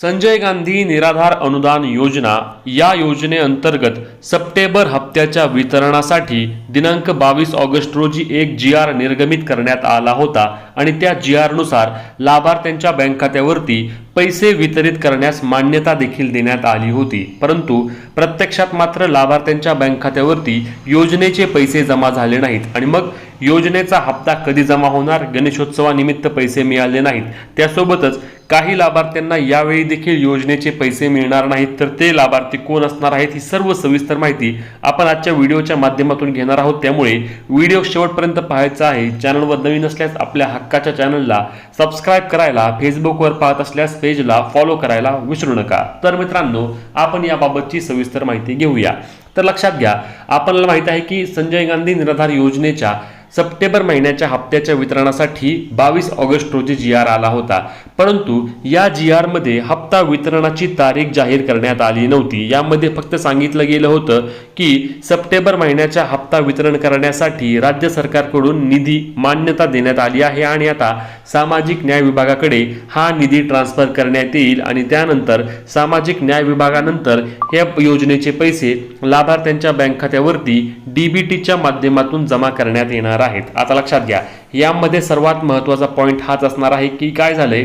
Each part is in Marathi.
संजय गांधी निराधार अनुदान योजना या योजनेअंतर्गत सप्टेंबर हप्त्याच्या वितरणासाठी दिनांक बावीस ऑगस्ट रोजी एक जी आर निर्गमित करण्यात आला होता आणि त्या जी आरनुसार लाभार्थ्यांच्या बँक खात्यावरती पैसे वितरित करण्यास मान्यता देखील देण्यात आली होती. परंतु प्रत्यक्षात मात्र लाभार्थ्यांच्या बँक खात्यावरती योजनेचे पैसे जमा झाले नाहीत आणि मग योजनेचा हप्ता कधी जमा होणार गणेशोत्सवानिमित्त पैसे मिळाले नाहीत. त्यासोबतच काही लाभार्थ्यांना यावेळी देखील योजनेचे पैसे मिळणार नाहीत. तर ते लाभार्थी कोण असणार आहेत ही सर्व सविस्तर माहिती आपण आजच्या व्हिडिओच्या माध्यमातून घेणार आहोत. त्यामुळे व्हिडिओ शेवटपर्यंत पाहायचा आहे. चॅनलवर नवीन असल्यास आपल्या हक्काच्या चॅनलला सबस्क्राईब करायला फेसबुकवर पाहत असल्यास पेजला फॉलो करायला विसरू नका. तर मित्रांनो आपण याबाबतची सविस्तर माहिती घेऊया. तर लक्षात घ्या आपल्याला माहिती आहे की संजय गांधी निराधार योजनेच्या सप्टेंबर महिन्याच्या हप्त्याच्या वितरणासाठी बावीस ऑगस्ट रोजी जी आर आला होता. परंतु या जी आरमध्ये हप्ता वितरणाची तारीख जाहीर करण्यात आली नव्हती. यामध्ये फक्त सांगितलं गेलं होतं की सप्टेंबर महिन्याच्या हप्ता वितरण करण्यासाठी राज्य सरकारकडून निधी मान्यता देण्यात आली आहे आणि आता सामाजिक न्याय विभागाकडे हा निधी ट्रान्सफर करण्यात येईल आणि त्यानंतर सामाजिक न्याय विभागानंतर या योजनेचे पैसे लाभार्थ्यांच्या बँक खात्यावरती डीबीटीच्या माध्यमातून जमा करण्यात येणार आहेत. आता लक्षात घ्या. यामध्ये सर्वात महत्त्वाचा पॉईंट हाच असणार आहे की काय झालंय?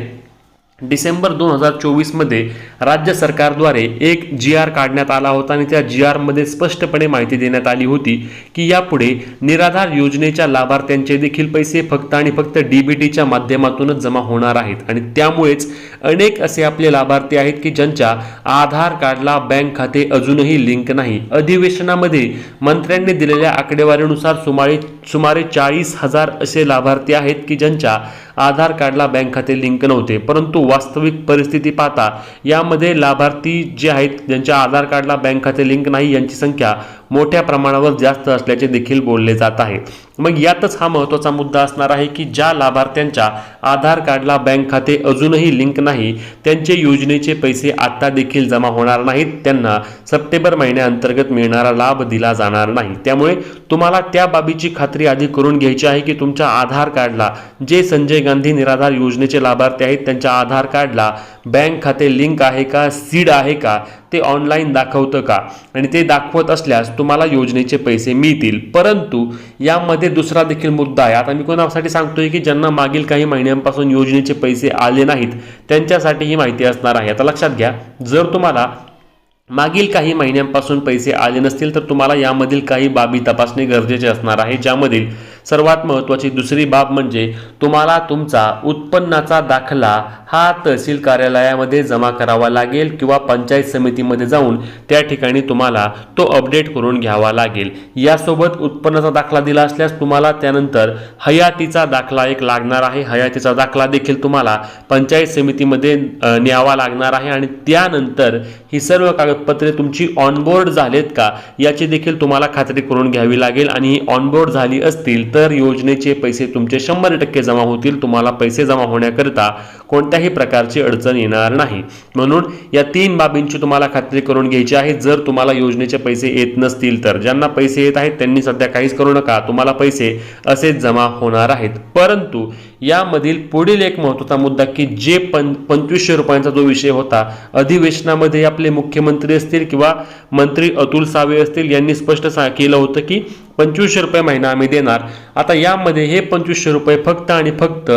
डिसेंबर दोन हजार चोवीसमध्ये राज्य सरकारद्वारे एक जी आर काढण्यात आला होता आणि त्या जी आरमध्ये स्पष्टपणे माहिती देण्यात आली होती की यापुढे निराधार योजनेच्या लाभार्थ्यांचे देखील पैसे फक्त आणि फक्त डी बी टीच्या माध्यमातूनच जमा होणार आहेत. आणि त्यामुळेच अनेक असे आपले लाभार्थी आहेत की ज्यांच्या आधार कार्डला बँक खाते अजूनही लिंक नाही. अधिवेशनामध्ये मंत्र्यांनी दिलेल्या आकडेवारीनुसार सुमारे सुमारे चाळीस हजार असे लाभार्थी आहेत की ज्यांच्या आधार कार्डला बँक खाते लिंक नव्हते. परंतु वास्तविक परिस्थिती पाहता यामध्ये लाभार्थी जे आहेत ज्यांच्या आधार कार्डला बँक खाते लिंक नाही यांची संख्या मोठ्या प्रमाणावर जास्त असल्याचे देखील बोलले जात आहे. मग यातच हा महत्त्वाचा मुद्दा असणार आहे की ज्या लाभार्थ्यांच्या आधार कार्डला बँक खाते अजूनही लिंक नाही त्यांचे योजनेचे पैसे आता देखील जमा होणार नाहीत. त्यांना सप्टेंबर महिन्याअंतर्गत मिळणारा लाभ दिला जाणार नाही. त्यामुळे तुम्हाला त्या बाबीची खात्री आधी करून घ्यायची आहे की तुमच्या आधार कार्डला जे संजय गांधी निराधार योजनेचे लाभार्थी आहेत त्यांच्या आधार कार्डला बँक खाते लिंक आहे का सीड आहे का ते ऑनलाईन दाखवतं का? आणि ते दाखवत असल्यास तुम्हाला योजनेचे पैसे मिळतील. परंतु यामध्ये दुसरा देखील मुद्दा आहे. आता मी कोणासाठी सांगतोय की ज्यांना मागील काही महिन्यांपासून योजनेचे पैसे आले नाहीत त्यांच्यासाठी ही माहिती असणार आहे. आता लक्षात घ्या जर तुम्हाला मागील काही महिन्यांपासून पैसे आले नसतील तर तुम्हाला यामधील काही बाबी तपासणे गरजेचे असणार आहे ज्यामधील सर्वात महत्त्वाची दुसरी बाब म्हणजे तुम्हाला तुमचा उत्पन्नाचा दाखला हा तहसील कार्यालयामध्ये जमा करावा लागेल किंवा पंचायत समितीमध्ये जाऊन त्या ठिकाणी तुम्हाला तो अपडेट करून घ्यावा लागेल. यासोबत उत्पन्नाचा दाखला दिला असल्यास तुम्हाला त्यानंतर हयातीचा दाखला एक लागणार आहे. हयातीचा दाखला देखील तुम्हाला पंचायत समितीमध्ये न्यावा लागणार आहे आणि त्यानंतर ही सर्व कागदपत्रे तुमची ऑनबोर्ड झालेत का याची देखील तुम्हाला खात्री करून घ्यावी लागेल आणि ही ऑनबोर्ड झाली असतील तर योजनेचे पैसे तुमचे शंभर टक्के जमा होतील तुम्हाला पैसे जमा होण्याकरिता कोणत्याही प्रकारची अडचण येणार नाही. म्हणून या तीन बाबींची तुम्हाला खात्री करून घ्यायची आहे. जर तुम्हाला योजनेचे पैसे येत नसतील तर ज्यांना पैसे येत आहेत त्यांनी सध्या काहीच करू नका. तुम्हाला पैसे असेच जमा होणार आहेत. परंतु यामधील पुढील एक महत्त्वाचा मुद्दा की जे पं पंचवीसशे रुपयांचा जो विषय होता अधिवेशनामध्ये आपले मुख्यमंत्री असतील किंवा मंत्री अतुल सावे असतील यांनी स्पष्ट सा केलं होतं की पंचवीसशे रुपये महिना आम्ही देणार. आता यामध्ये हे पंचवीसशे रुपये फक्त आणि फक्त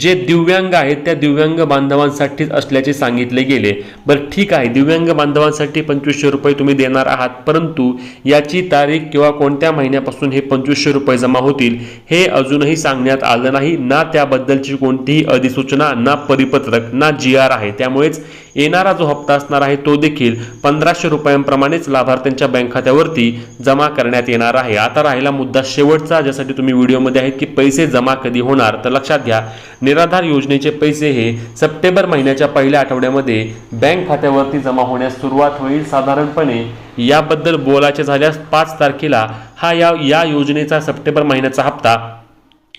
जे दिव्यांग आहेत त्या दिव्यांग बांधवांसाठीच असल्याचे सांगितले गेले. बरं ठीक आहे. दिव्यांग बांधवांसाठी पंचवीसशे रुपये तुम्ही देणार आहात परंतु याची तारीख किंवा कोणत्या महिन्यापासून हे पंचवीसशे रुपये जमा होतील हे अजूनही सांगण्यात आलं नाही. ना त्याबद्दलची कोणतीही अधिसूचना ना परिपत्रक ना जी आर आहे. त्यामुळेच येणारा जो हप्ता असणार आहे तो देखील पंधराशे रुपयांप्रमाणेच लाभार्थ्यांच्या बँक खात्यावरती जमा करण्यात येणार आहे. आता राहिला मुद्दा शेवटचा ज्यासाठी तुम्ही व्हिडिओमध्ये आहेत की पैसे जमा कधी होणार तर लक्षात घ्या. निराधार योजनेचे पैसे हे सप्टेंबर महिन्याच्या पहिल्या आठवड्यामध्ये बँक खात्यावरती जमा होण्यास सुरुवात होईल. साधारणपणे याबद्दल बोलायचे झाल्यास पाच तारखेला हा या या योजनेचा सप्टेंबर महिन्याचा हप्ता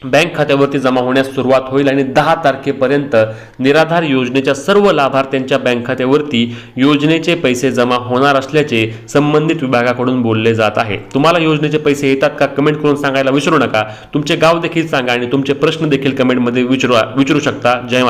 बँक खात्यावरती जमा होण्यास सुरुवात होईल आणि दहा तारखेपर्यंत निराधार योजनेच्या सर्व लाभार्थ्यांच्या बँक खात्यावरती योजनेचे पैसे जमा होणार असल्याचे संबंधित विभागाकडून बोलले जात आहे. तुम्हाला योजनेचे पैसे येतात का? कमेंट करून सांगायला विसरू नका. तुमचे गाव देखील सांगा आणि तुमचे प्रश्न देखील कमेंटमध्ये विचारू विचारू शकता. जय